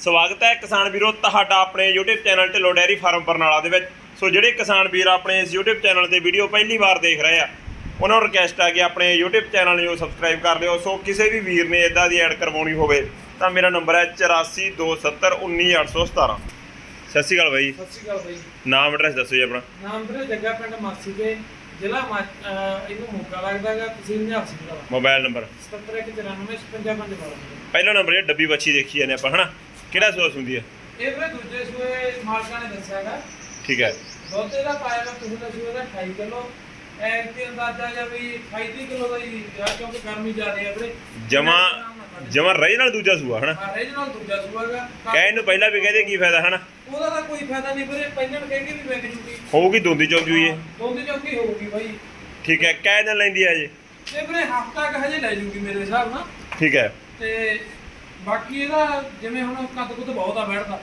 ਸਵਾਗਤ ਹੈ ਕਿਸਾਨ ਵੀਰੋ ਤੁਹਾਡਾ ਆਪਣੇ YouTube channel Dhillon dairy farm Barnala ਦੇ ਵਿੱਚ। ਸੋ ਜਿਹੜੇ ਕਿਸਾਨ ਵੀਰ ਆਪਣੇ ਇਸ YouTube ਚੈਨਲ ਤੇ ਵੀਡੀਓ ਪਹਿਲੀ ਵਾਰ ਦੇਖ ਰਹੇ ਆ ਉਹਨਾਂ ਨੂੰ ਰਿਕਵੈਸਟ ਆ ਕਿ ਆਪਣੇ YouTube ਚੈਨਲ ਨੂੰ ਸਬਸਕ੍ਰਾਈਬ ਕਰ ਲਿਓ। ਸੋ ਕਿਸੇ ਵੀ ਵੀਰ ਨੇ ਇਦਾਂ ਦੀ ਐਡ ਕਰਵਾਉਣੀ ਹੋਵੇ ਤਾਂ ਮੇਰਾ ਨੰਬਰ ਹੈ 8427191817 ਸਤਿ ਸ਼੍ਰੀ ਅਕਾਲ ਬਾਈ। ਸਤਿ ਸ਼੍ਰੀ ਅਕਾਲ ਬਾਈ। ਨਾਮ ਐਡਰੈਸ ਦੱਸੋ ਜੀ ਆਪਣਾ। ਨਾਮ ਵੀਰੇ ਜੱਗਾ ਪਿੰਡ ਮਾਸੀ ਦੇ ਜ਼ਿਲ੍ਹਾ ਇਹਨੂੰ ਮੋਗਾ ਲੱਗਦਾਗਾ ਤਹਿਸੀਲ ਨਿਹਾਲ ਸਿੰਘ ਦਾ ਮੋਬਾਈਲ ਨੰਬਰ 77945555 ਪਹਿਲਾ ਨੰਬਰ ਇਹ ਡੱਬੀ ਬੱਚੀ ਦੇਖੀ ਜਾਂਦੇ ਆਪਾਂ ਹਨਾ? ਕਿਹੜਾ ਸੋਸ ਹੁੰਦੀ ਹੈ ਇਹ ਵੀਰੇ ਦੂਜੇ ਸੂਏ ਮਾਲਕਾਂ ਨੇ ਦੱਸਿਆਗਾ ਠੀਕ ਹੈ। ਦੁੱਧ ਇਹਦਾ ਪਾਇਆ ਵਾ ਤੁਸੀਂ ਦਾ ਸੂਏ ਦਾ 28 ਕਿਲੋ ਐ ਤੇ ਅੰਦਾਜ਼ਾ ਜਾਂ ਵੀ 28 ਕਿਲੋ ਦਾ ਹੀ ਆ ਕਿਉਂਕਿ ਗਰਮੀ ਜ਼ਿਆਦਾ ਹੈ ਵੀਰੇ। ਜਮਾ ਜਮਾ ਰਹੀ ਨਾਲ ਦੂਜਾ ਸੂਆ ਹਨਾ? ਰੀਜਨਲ ਦੂਜਾ ਸੂਆਗਾ ਕਹਿ ਨੂੰ ਪਹਿਲਾਂ ਵੀ ਕਹਦੇ ਕੀ ਫਾਇਦਾ ਹਨਾ? ਉਹਦਾ ਤਾਂ ਕੋਈ ਫਾਇਦਾ ਨਹੀਂ ਵੀਰੇ ਪਹਿਲਾਂ ਕਹਿ ਕੇ ਵੀ ਵਿਕ ਜੂਗੀ। ਹੋਊਗੀ ਦੋਂਦੀ ਚੌਂਕੀ ਹੋਈ ਹੈ। ਦੋਂਦੀ ਚੌਕੀ ਹੋਊਗੀ ਬਾਈ। ਠੀਕ ਹੈ ਕਹਿ ਦਿਨ ਲੈਂਦੀ ਹੈ ਜੀ ਇਹ ਵੀਰੇ ਹਫਤਾ ਕ ਹਜੇ ਲੈ ਜੂਗੀ ਮੇਰੇ ਹਿਸਾਬ ਨਾਲ। ਠੀਕ ਹੈ। ਤੇ ਬਾਕੀ ਇਹਦਾ ਜਿਵੇਂ ਹੁਣ ਕੱਦ ਕੁੱਦ ਬਹੁਤ ਆ ਬੈਠਦਾ।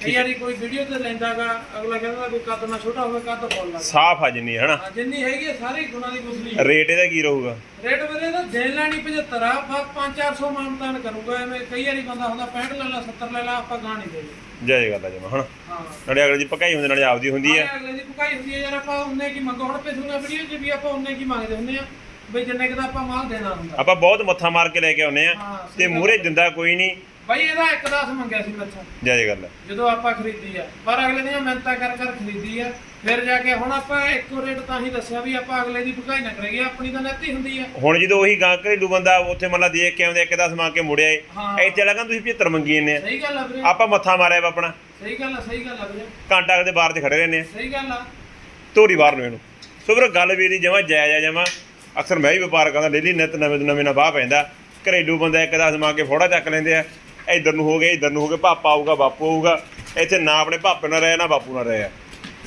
ਕਈ ਵਾਰੀ ਕੋਈ ਵੀਡੀਓ ਤੇ ਲੈਂਦਾਗਾ ਅਗਲਾ ਕਹਿੰਦਾ ਵੀ ਕੱਦ ਨਾ ਛੋਟਾ ਹੋਵੇ ਕੱਦ ਫੁੱਲ ਲੱਗਾ ਸਾਫ਼ ਆ ਜਿੰਨੀ ਹਨਾ ਜਿੰਨੀ ਹੈਗੀ ਆ, ਸਾਰੀ ਗੁਣਾ ਦੀ ਗੁਸਲੀ ਰੇਟ ਇਹਦਾ ਕੀ ਰਹੂਗਾ? ਰੇਟ ਵੀਰੇ ਦਾ ਦੇਣ ਲੈਣੀ 75 ਆ ਬਸ 5-400 ਮਾਨਤਾਨ ਕਰੂਗਾ ਐਵੇਂ ਕਈ ਵਾਰੀ ਬੰਦਾ ਹੁੰਦਾ 65 ਲੈ ਲਾ 70 ਲੈ ਲਾ ਆਪਾਂ ਗਾਂ ਨਹੀਂ ਦੇਣੀ। ਜੈ ਗੱਲ ਆ ਜਮਾ ਹਨਾ? ਹਾਂ। ਨਾਲੇ ਅਗਲੇ ਦੀ ਪਕਾਈ ਹੁੰਦੀ ਨਾਲੇ ਆਪਦੀ ਹੁੰਦੀ ਹੈ ਅਗਲੇ ਦੀ ਭੁਕਾਈ ਹੁੰਦੀ ਹੈ ਯਾਰ ਆਪਾਂ ਉਹਨੇ ਕੀ ਮੰਗੋ ਹੁਣ ਪਿਛਲੀਆਂ ਵੀਡੀਓ 'ਚ ਵੀ ਆਪਾਂ ਉਹਨੇ ਕੀ ਮੰਗਦੇ ਹੁੰਦੇ ਆ। ਬਈ ਜਿੰਨੇ ਕੁ ਦਾ ਆਪਾਂ ਮਾਲ ਦੇਣਾ ਹੁੰਦਾ। ਆਪਾਂ ਬਹੁਤ ਮੱਥਾ ਮਾਰ ਕੇ ਲੈ ਕੇ ਆਉਨੇ ਆ ਹਾਂ, ਸਹੀ ਤੇ ਗੱਲ ਮੂਹਰੇ ਦਿੰਦਾ ਕੋਈ ਨਹੀਂ। ਬਈ ਇਹਦਾ ਇੱਕ ਦਸ ਮੰਗਿਆ ਸੀ ਮੈਥੋਂ। ਜੈ ਗੱਲ ਆ। ਜਦੋਂ ਆਪਾਂ ਖਰੀਦੀ ਆ। ਪਰ ਅਗਲੇ ਦੀਆਂ ਮਿਹਨਤਾਂ ਕਰ ਕਰ ਖਰੀਦੀ ਆ। ਫਿਰ ਜਾ ਕੇ ਹੁਣ ਆਪਾਂ ਇੱਕੋ ਰੇਟ ਤਾਂ ਹੀ ਦੱਸਿਆ ਵੀ ਆਪਾਂ ਅਗਲੇ ਦੀ ਭੁਕਾਈ ਨਾ ਕਰੀਏ ਆਪਣੀ ਤਾਂ ਨੈਤੀ ਹੁੰਦੀ ਆ। ਹੁਣ ਜਦੋਂ ਉਹੀ ਗਾਂ ਘਰੇਲੂ ਬੰਦਾ ਉੱਥੇ ਮੰਨ ਲਾ ਦੇਖ ਕੇ ਆਉਂਦੇ ਇੱਕ ਦਸ ਮੰਗ ਕੇ ਮੁੜਿਆ ਏ। ਹਾਂ। ਇੱਥੇ ਲਗਾ ਤੁਸੀਂ 75 ਮੰਗੀ ਜੰਨੇ ਆ। ਸਹੀ ਗੱਲ ਆ ਵੀਰੇ। ਆਪਾਂ ਮੱਥਾ ਮਾਰਿਆ ਵਾ ਆਪਣਾ। ਸਹੀ ਗੱਲ ਆ ਸਹੀ ਗੱਲ ਆ ਵੀਰੇ। ਘੰਟਾ ਅਗਲੇ ਬਾਹਰ 'ਚ ਖੜੇ ਰਹਿੰਦੇ ਆ। ਸਹੀ ਗੱਲ ਆ। ਧੋਰੀ ਬਾਹਰ ਨੂੰ ਇਹਨੂੰ। ਸੋ ਵੀਰ ਗੱਲ ਵੀ ਦੀ ਜਮਾ ਜਾਇਜ਼ ਆ ਜਮਾ। ਅਕਸਰ ਮੈਂ ਵੀ ਵਪਾਰ ਕਰਦਾ ਡੇਲੀ ਨਿਤ ਨਵੇਂ ਤੋਂ ਨਵੇਂ ਨਾ ਬਾਹ ਪੈਂਦਾ। ਘਰੇਲੂ ਬੰਦਾ ਇੱਕ ਦਸ ਮੰਗ ਕੇ ਫੋੜਾ ਚੱਕ ਲੈਂਦੇ ਆ। ਇੱਧਰ ਨੂੰ ਹੋ ਗਏ ਇੱਧਰ ਨੂੰ ਹੋ ਗਏ ਪਾਪਾ ਆਊਗਾ ਬਾਪੂ ਆਊਗਾ। ਇੱਥੇ ਨਾ ਆਪਣੇ ਪਾਪੇ ਨਾਲ ਰਹੇ ਨਾ ਬਾਪੂ ਨਾਲ ਰਹੇ ਆ।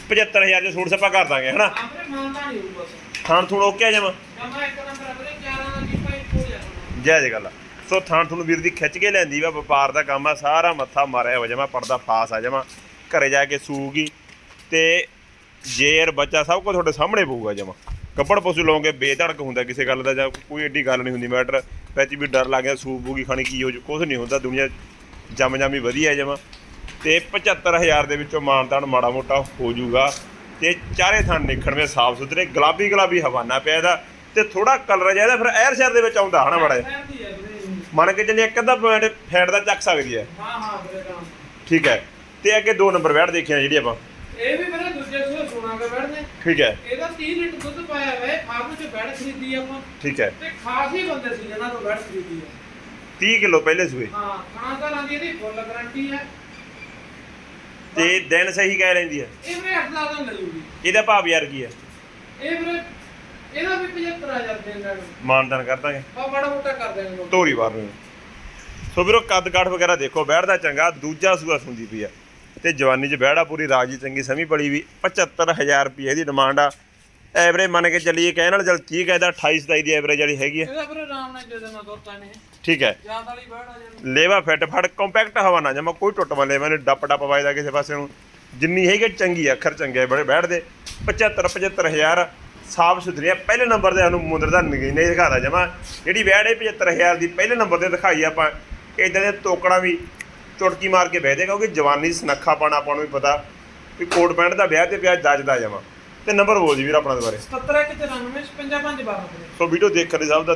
75000 ਦੇ ਸੂਟ ਸੱਪਾ ਕਰ ਦਾਂਗੇ ਹਨਾ? ਬਸ ਥਾਣ ਥੂਣ ਓਕੇ ਜਮਾ? ਜਮਾ ਇੱਕ ਨੰਬਰ ਆ ਵੀਰੇ 11 ਦਾ ਕੀ ਭਾਈ ਹੋ ਜਾਣਾ ਜੈ ਜੈ ਗੱਲ। ਸੋ ਥਾਣ ਥੂਣ ਵੀਰ ਦੀ ਖਿੱਚ ਕੇ ਲੈਂਦੀ ਵਾ ਵਪਾਰ ਦਾ ਕੰਮ ਆ ਸਾਰਾ ਮੱਥਾ ਮਾਰਿਆ ਹੋ ਜਮਾ ਪਰਦਾ ਫਾਸ ਆ ਜਮਾ। ਘਰੇ ਜਾ ਕੇ ਸੂਗੀ ਤੇ ਜੇਰ ਬੱਚਾ ਸਭ ਕੁਝ ਤੁਹਾਡੇ ਸਾਹਮਣੇ ਪਊਗਾ ਜਮਾ। ਕੱਪੜ ਪਸ਼ੂ ਲਓਗੇ ਬੇਧੜਕ ਹੁੰਦਾ ਕਿਸੇ ਗੱਲ ਦਾ ਜਾਂ ਕੋਈ ਏਡੀ ਗੱਲ ਨਹੀਂ ਹੁੰਦੀ ਮੈਟਰ ਵਿੱਚ ਵੀ ਡਰ ਲੱਗ ਗਿਆ ਸੂਪ ਬੂਗੀ ਖਾਣੀ ਕੀ ਹੋ ਜੂ ਕੁਝ ਨਹੀਂ ਹੁੰਦਾ ਦੁਨੀਆ ਜੰਮ ਜਾਮੀ ਵਧੀਆ ਜਮਾ। ਤੇ 75000 ਦੇ ਵਿੱਚੋਂ ਮਾਨਤਾਨ ਮਾੜਾ ਮੋਟਾ ਹੋ ਜੂਗਾ। ਤੇ ਚਾਰੇ ਥਾਂ ਨਿਖੜਵੇਂ ਸਾਫ਼ ਸੁਥਰੇ ਗੁਲਾਬੀ ਗੁਲਾਬੀ ਹਵਾਨਾ ਪਿਆ ਇਹਦਾ। ਤੇ ਥੋੜਾ ਕਲਰ ਜਿਹਾ ਇਹਦਾ ਫਿਰ ਐਰ ਸ਼ਹਿਰ ਦੇ ਵਿੱਚ ਆਉਂਦਾ ਹਨਾ ਬੜਾ ਮੰਨ ਕੇ ਚੱਲੇ ਇੱਕ ਅੱਧਾ ਪੁਆਇੰਟ ਫੈਟ ਦਾ ਚੱਕ ਸਕਦੀ ਹੈ। ਹਾਂ ਹਾਂ ਠੀਕ ਹੈ। ਤੇ ਅੱਗੇ ਦੋ ਨੰਬਰ ਬੈਠ ਦੇਖਿਆ ਜਿਹੜੀ ਆਪਾਂ। ਇਹ ਠੀਕ ਹੈ। ਇਹਦਾ 30 ਲੀਟਰ ਦੁੱਧ ਪਾਇਆ ਹੋਇਆ ਫਾਰਮ 'ਚ ਬੈਠ ਖਰੀਦੀ ਆਪਾਂ। ਠੀਕ ਹੈ। ਤੇ ਖਾਸ ਹੀ ਬੰਦੇ ਸੀ ਜਿਹਨਾਂ ਤੋਂ ਬੈਠ ਖਰੀਦੀ ਆ। 30 ਕਿਲੋ ਪਹਿਲੇ ਸੂਏ ਹਾਂ ਖਾਣਾ ਤਾਂ ਲਾਂਦੀ ਇਹਦੀ ਫੁੱਲ ਗਾਰੰਟੀ ਹੈ ਤੇ ਦਿਨ ਸਹੀ ਕਹਿ ਲੈਂਦੀ ਹੈ ਇਹ ਵੀਰੇ 8 ਦਾ ਤਾਂ ਮਿਲੂਗੀ ਇਹਦਾ ਭਾਵ ਯਾਰ ਕੀ ਹੈ ਇਹ ਵੀਰੇ ਇਹਦਾ ਵੀ 75000 ਦੇਣਾ ਮਾਨਦਾਨ ਕਰ ਦਾਂਗੇ। ਆ ਬੜਾ ਮੋਟਾ ਕਰ ਦੇਣਗੇ ਧੋਰੀ ਵਾਰ ਨੂੰ। ਸੋ ਵੀਰੋ ਕੱਦ ਕਾਠ ਵਗੈਰਾ ਦੇਖੋ ਬੈਠਦਾ ਚੰਗਾ ਦੂਜਾ ਸੂਆ ਸੁੰਦੀ ਪਈ ਆ। ਤੇ ਜਵਾਨੀ 'ਚ ਬੈੜਾ ਪੂਰੀ ਰਾਜੀ ਚੰਗੀ ਸਮੀ ਪੜੀ ਵੀ 75000 ਰੁਪਏ ਦੀ ਡਿਮਾਂਡ ਆ। ਐਵਰੇਜ ਮੰਨ ਕੇ ਚੱਲੀਏ ਕਹਿਣ ਨਾਲ ਚੱਲ ਠੀਕ ਹੈ ਇਹਦਾ 28 27 ਦੀ ਐਵਰੇਜ ਵਾਲੀ ਹੈਗੀ ਹੈ ਇਹਦਾ ਵੀਰੇ ਆਰਾਮ ਨਾਲ ਦੇ ਦੇਣਾ ਦੋ ਤਾਂ ਨੇ ਠੀਕ ਹੈ। ਜਾਂ ਵਾਲੀ ਆ ਜਾਂਦੀ। ਲੇਵਾ ਫਿੱਟ ਫੜ ਕੰਪੈਕਟ ਹਵਾ ਨਾ ਜਮਾ ਕੋਈ ਟੁੱਟ ਵਾਲੇ ਮੈਨੇ ਡੱਪ ਡੱਪ ਵੱਜਦਾ ਕਿਸੇ ਪਾਸੇ ਨੂੰ। ਜਿੰਨੀ ਹੈਗੀ ਚੰਗੀ ਆ, ਅੱਖਰ ਚੰਗੇ ਆ, ਬੜੇ ਬੈਠਦੇ 75 75000 ਸਾਫ਼ ਸੁਥਰੀਆਂ ਪਹਿਲੇ ਨੰਬਰ ਤੇ ਸਾਨੂੰ ਮੁੰਦਰ ਦਾ ਨਗੀਨੇ ਦਿਖਾਦਾ ਜਮਾ। ਜਿਹੜੀ ਵੈੜ ਹੈ 75000 ਦੀ ਪਹਿਲੇ ਨੰਬਰ ਤੇ ਦਿਖਾਈ ਆਪਾਂ ਇਦਾਂ ਦੇ ਤੋਕੜਾ ਵੀ ਚੁਟਕੀ ਮਾਰ ਕੇ ਬਹਿਦੇ ਕਿਉਂਕਿ ਜਵਾਨੀ ਸੁਨੱਖਾ ਪਾਣਾ ਆਪਾਂ ਨੂੰ ਵੀ ਪਤਾ ਵੀ ਕੋਟ ਪੈਂਟ ਦਾ ਵਿਆਹ ਤੇ ਪਿਆ ਜੱਜਦਾ ਜਮਾ ਤੇ ਨੰਬਰ ਬੋਲ ਜੀ ਵੀਰ ਆਪਣਾ ਦੁਬਾਰੇ। 77 94 55 12 ਸੋ ਵੀਡੀਓ ਦੇਖਣ ਦੇ ਸਭ ਦਾ